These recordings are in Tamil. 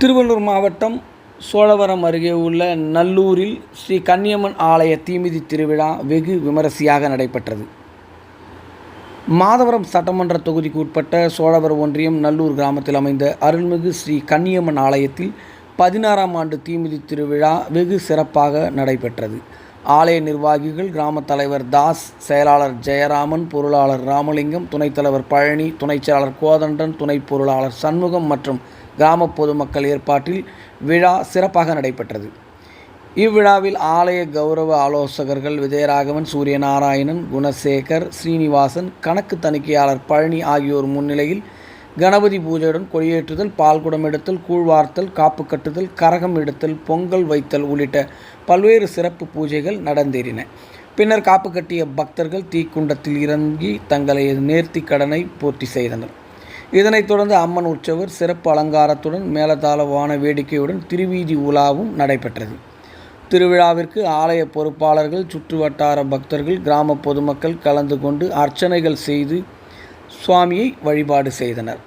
திருவள்ளூர் மாவட்டம் சோழவரம் அருகே உள்ள நல்லூரில் ஸ்ரீ கன்னியம்மன் ஆலய தீமிதி திருவிழா வெகு விமரிசையாக நடைபெற்றது. மாதவரம் சட்டமன்ற தொகுதிக்கு உட்பட்ட சோழவரம் ஒன்றியம் நல்லூர் கிராமத்தில் அமைந்த அருள்மிகு ஸ்ரீ கன்னியம்மன் ஆலயத்தில் பதினாறாம் ஆண்டு தீமிதி திருவிழா வெகு சிறப்பாக நடைபெற்றது. ஆலய நிர்வாகிகள் கிராம தலைவர் தாஸ் செயலாளர் ஜெயராமன் பொருளாளர் ராமலிங்கம் துணைத் தலைவர் பழனி துணைச் செயலாளர் கோதண்டன் துணை பொருளாளர் சண்முகம் மற்றும் கிராம பொதுமக்கள் ஏற்பாட்டில் விழா சிறப்பாக நடைபெற்றது. இவ்விழாவில் ஆலய கௌரவ ஆலோசகர்கள் விஜயராகவன் சூரியநாராயணன் குணசேகர் ஸ்ரீனிவாசன் கணக்கு தணிக்கையாளர் பழனி ஆகியோர் முன்னிலையில் கணபதி பூஜையுடன் கொடியேற்றுதல் பால்குடம் எடுத்தல் கூழ்வார்த்தல் காப்பு கட்டுதல் கரகம் எடுத்தல் பொங்கல் வைத்தல் உள்ளிட்ட பல்வேறு சிறப்பு பூஜைகள் நடந்தேறின. பின்னர் காப்பு கட்டிய பக்தர்கள் தீக்குண்டத்தில் இறங்கி தங்களை நேர்த்தி கடனை பூர்த்தி செய்தனர். இதனைத் தொடர்ந்து அம்மன் உற்சவர் சிறப்பு அலங்காரத்துடன் மேலதாள வான வேடிக்கையுடன் திருவீதி உலாவும் நடைபெற்றது. திருவிழாவிற்கு ஆலய பொறுப்பாளர்கள் சுற்றுவட்டார பக்தர்கள் கிராம பொதுமக்கள் கலந்து கொண்டு அர்ச்சனைகள் செய்து சுவாமியை வழிபாடு செய்தனர்.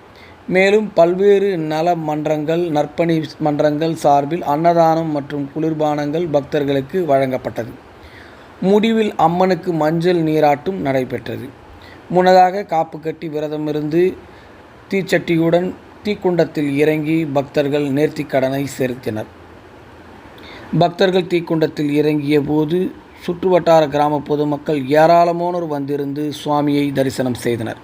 மேலும் பல்வேறு நல மன்றங்கள் நற்பணி மன்றங்கள் சார்பில் அன்னதானம் மற்றும் குளிர்பானங்கள் பக்தர்களுக்கு வழங்கப்பட்டது. முடிவில் அம்மனுக்கு மஞ்சள் நீராட்டும் நடைபெற்றது. முன்னதாக காப்பு கட்டி விரதமிருந்து தீச்சட்டியுடன் தீக்குண்டத்தில் இறங்கி பக்தர்கள் நேர்த்திக்கடனை செலுத்தினர். பக்தர்கள் தீக்குண்டத்தில் இறங்கிய போது சுற்றுவட்டார கிராம பொதுமக்கள் ஏராளமானோர் வந்திருந்து சுவாமியை தரிசனம் செய்தனர்.